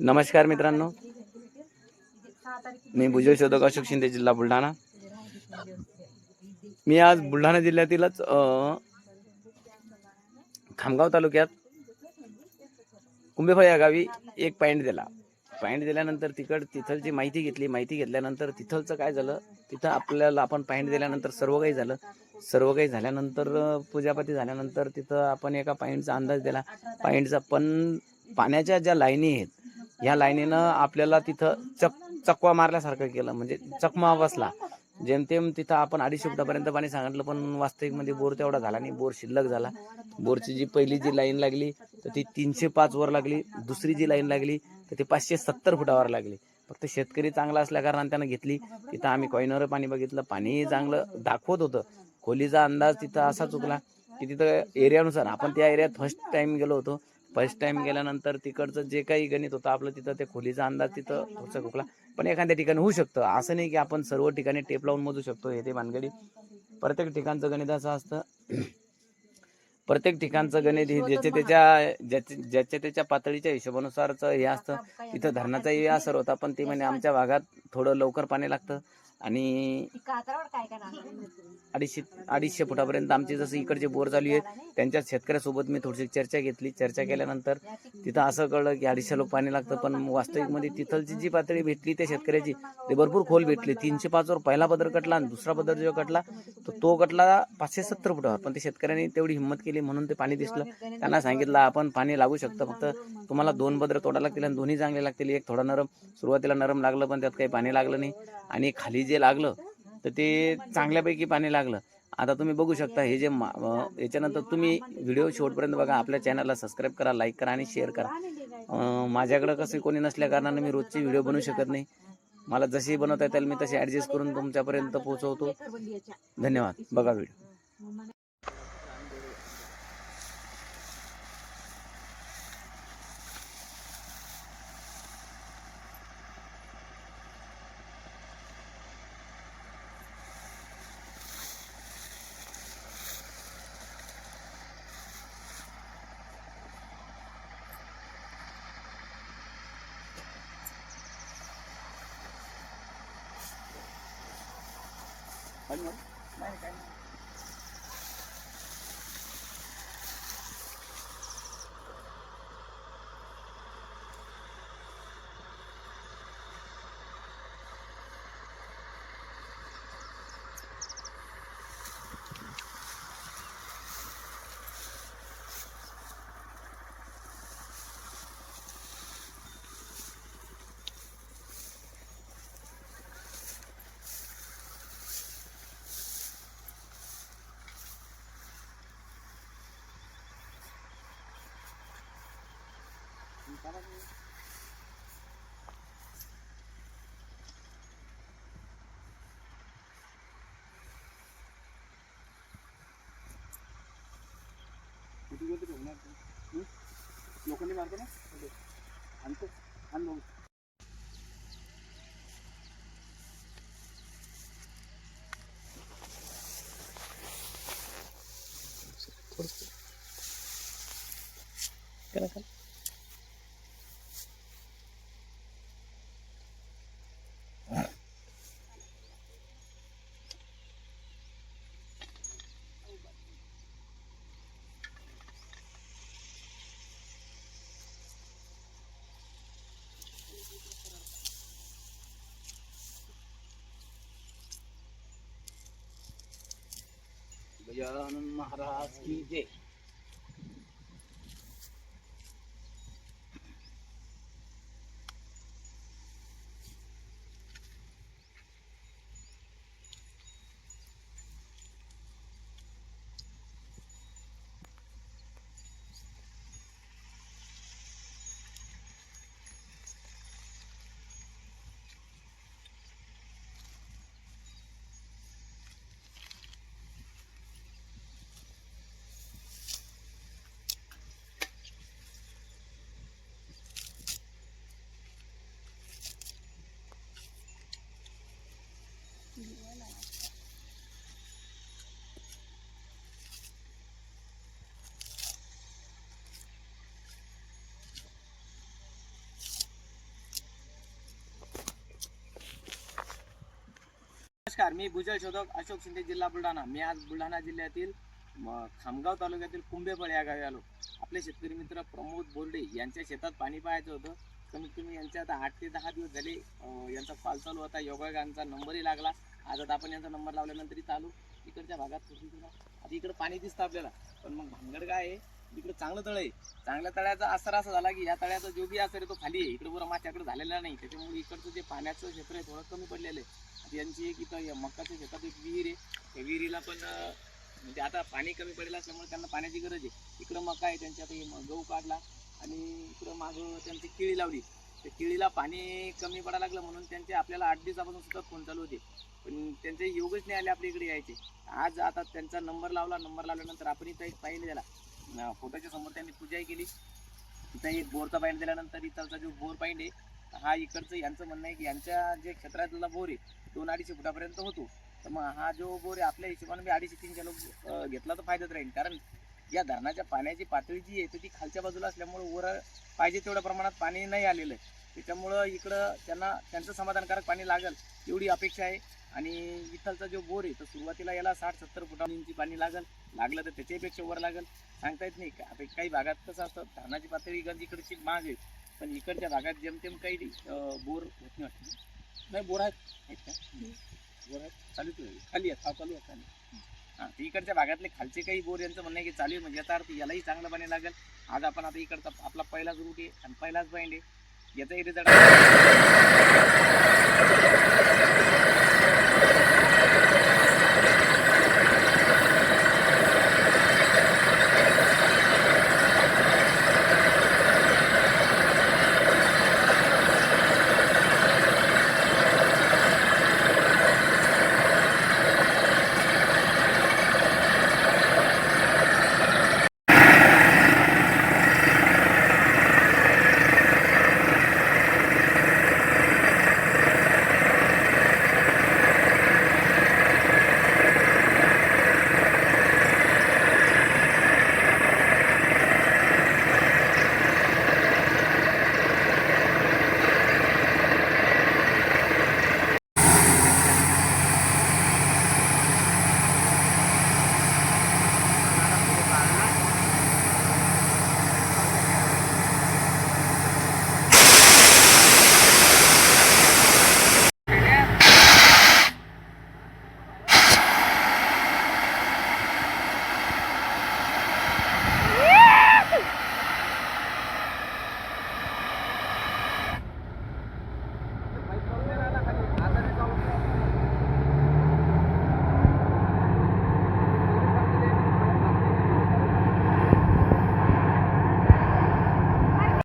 नमस्कार मित्रांनो. मी भुजल शोधक अशोक शिंदे जिल्हा बुलढाणा. मी आज बुलढाणा जिल्ह्यातीलच खामगाव तालुक्यात कुंभेफळ या गावी एक पॉईंट दिला. पॉईंट दिल्यानंतर तिकड तिथलची माहिती घेतली माहिती घेतल्यानंतर तिथलचं काय झालं तिथं आपल्याला आपण पॉईंट दिल्यानंतर सर्व काही झालं. सर्व काही झाल्यानंतर पूजापाती झाल्यानंतर तिथं आपण एका पॉईंटचा अंदाज दिला. पॉईंटचा पण पाण्याच्या ज्या लाईनी आहेत ह्या लाईनीनं आपल्याला तिथं चक चकवा मारल्यासारखं केलं. म्हणजे चकमा बसला. जेमतेम तिथं आपण अडीचशे फुटापर्यंत पाणी सांगितलं पण वास्तविकमध्ये बोर तेवढा झाला नाही. बोर शिल्लक झाला. बोरची जी पहिली जी लाईन लागली तर ती तीनशे पाच वर लागली. दुसरी जी लाईन लागली तर ती पाचशे सत्तर फुटावर लागली. फक्त शेतकरी चांगला असल्याकारणानं त्यानं घेतली. तिथं आम्ही कॉईनवर पाणी बघितलं. पाणी चांगलं दाखवत होतं. खोलीचा अंदाज तिथं असा चुकला की तिथं एरियानुसार आपण त्या एरियात फर्स्ट टाइम गेलो होतो. फर्स्ट टाइम गेल्यानंतर तिकडचं जे काही गणित होतं आपलं तिथं ते खोलीचा अंदाज तिथं थोडसा खोकला. पण एखाद्या ठिकाणी होऊ शकतं. असं नाही की आपण सर्व ठिकाणी टेप लावून मोजू शकतो हे ते भानगडी. प्रत्येक ठिकाणचं गणित असं असतं. प्रत्येक ठिकाणचं गणित हे ज्याच्या त्याच्या ज्याच्या ज्याच्या त्याच्या पातळीच्या हिशोबानुसारचं हे असतं. तिथं धरणाचाही असर होता पण ते म्हणे आमच्या भागात थोडं लवकर पाणी लागतं. आणि अडीचशे अडीचशे फुटापर्यंत आमचे जसं इकडचे बोर चालू आहेत त्यांच्या शेतकऱ्यासोबत मी थोडीशी चर्चा घेतली. चर्चा केल्यानंतर तिथं असं कळलं की अडीचशे लोक पाणी लागतं पण वास्तविकमध्ये तिथलची जी पातळी भेटली त्या शेतकऱ्याची ते भरपूर खोल भेटली. तीनशे पाचवर पहिला पदर कटला आणि दुसरा पदर जो कटला तर तो कटला पाचशे सत्तर फुटावर. पण ते शेतकऱ्यांनी तेवढी हिंमत केली म्हणून ते पाणी दिसलं. त्यांना सांगितलं आपण पाणी लागू शकतं. फक्त तुम्हाला दोन पदर तोडा लागतील आणि दोन्ही चांगले लागतील. एक थोडा नरम सुरुवातीला नरम लागलं पण त्यात काही पाणी लागलं नाही. आणि खाली जे लागलं तर ते चांगल्यापैकी पाणी लागलं. आता तुम्ही बघू शकता हे जे याच्यानंतर तुम्ही व्हिडिओ शेवटपर्यंत बघा आपल्या चॅनलला सबस्क्राईब करा लाईक करा आणि शेअर करा. अं, माझ्याकडं कसं कोणी नसल्या कारणानं मी रोजचे व्हिडिओ बनवू शकत नाही. मला जशी बनवता येतील मी तसे ॲडजस्ट करून तुमच्यापर्यंत पोहोचवतो. धन्यवाद. बघा व्हिडिओ 哎，没干。लोकांनी मारतो ना? आणतो आण बघू गजानन महाराज की जय. नमस्कार मी भूजल शोधक अशोक शिंदे जिल्हा बुलढाणा. मी आज बुलढाणा जिल्ह्यातील म, खामगाव तालुक्यातील कुंभेफळ या गावी आलो. आपले शेतकरी मित्र प्रमोद बोर्डे यांच्या शेतात पाणी पाहायचं होतं. कमीत कमी यांच्या आता आठ ते दहा दिवस झाले यांचा कॉल चालू होता. योगायांचा नंबरही लागला. आज आता आपण यांचा नंबर लावल्यानंतरही चालू. इकडच्या भागात आता इकडं पाणी दिसतं आपल्याला. पण मग भानगड काय आहे? इकडं चांगलं तळ आहे. चांगल्या तळ्याचा असर असा झाला की या तळ्याचा जो बी असर आहे तो खाली आहे. इकडं बरं माझ्याकडे झालेला नाही. त्याच्यामुळे इकडचं जे पाण्याचं क्षेत्र आहे थोडं कमी पडलेलं आहे. यांची एक इथं या मक्काच्या शेतात एक विहीर आहे. त्या विहिरीला पण म्हणजे आता पाणी कमी पडेल असल्यामुळे त्यांना पाण्याची गरज आहे. इकडं मका आहे त्यांच्या आता हे म- गहू काढला आणि इकडं मागं त्यांची केळी लावली. त्या केळीला पाणी कमी पडायला लागलं म्हणून त्यांचे आपल्याला आठ दिवसापासून सुद्धा फोन चालू होते. पण त्यांचे योगच नाही आले आपल्या इकडे यायचे. आज आता त्यांचा नंबर लावला. नंबर लावल्यानंतर आपण इथं एक पाहिजे त्याला अं, फोटोच्या समोर त्यांनी पूजाही केली. तिथं एक बोरचा पाईंट दिल्यानंतर इथलचा जो बोर पाईंट आहे हा इकडचं यांचं म्हणणं आहे की यांच्या जे क्षेत्रातला बोर आहे दोन अडीचशे फुटापर्यंत होतो. तर मग हा जो बोर आहे आपल्या हिशोबाने बी अडीचशे तीनशे लोक घेतला तर फायद्यात राहील. कारण या धरणाच्या पाण्याची पातळी जी आहे तर ती खालच्या बाजूला असल्यामुळं वर पाहिजे तेवढ्या प्रमाणात पाणी नाही आलेलं आहे. त्याच्यामुळं इकडं त्यांना त्यांचं समाधानकारक पाणी लागेल एवढी अपेक्षा आहे. आणि इथलचा जो बोर आहे तर सुरुवातीला याला साठ सत्तर फुटांची पाणी लागेल. लागलं तर त्याच्यापेक्षा वर लागेल. सांगता येत नाही. का काही भागात कसं असतं धरणाची पातळी गंज इकडची माग आहे. पण इकडच्या भागात जेमतेम काही बोर होत नाही वाटतं. नाही बोर आहेत. आहेत का? बोर आहेत. चालू आहे. खाली आहेत. हा चालू आहे खाली. हां तर इकडच्या भागातले खालचे काही बोर यांचं म्हणणं आहे की चालू आहे म्हणजे याचा अर्थ यालाही चांगलं पाणी लागेल. आज आपण आता इकडचा आपला पहिलाच रूट आहे आणि पहिलाच पॉईंट आहे. याचाही रिझल्ट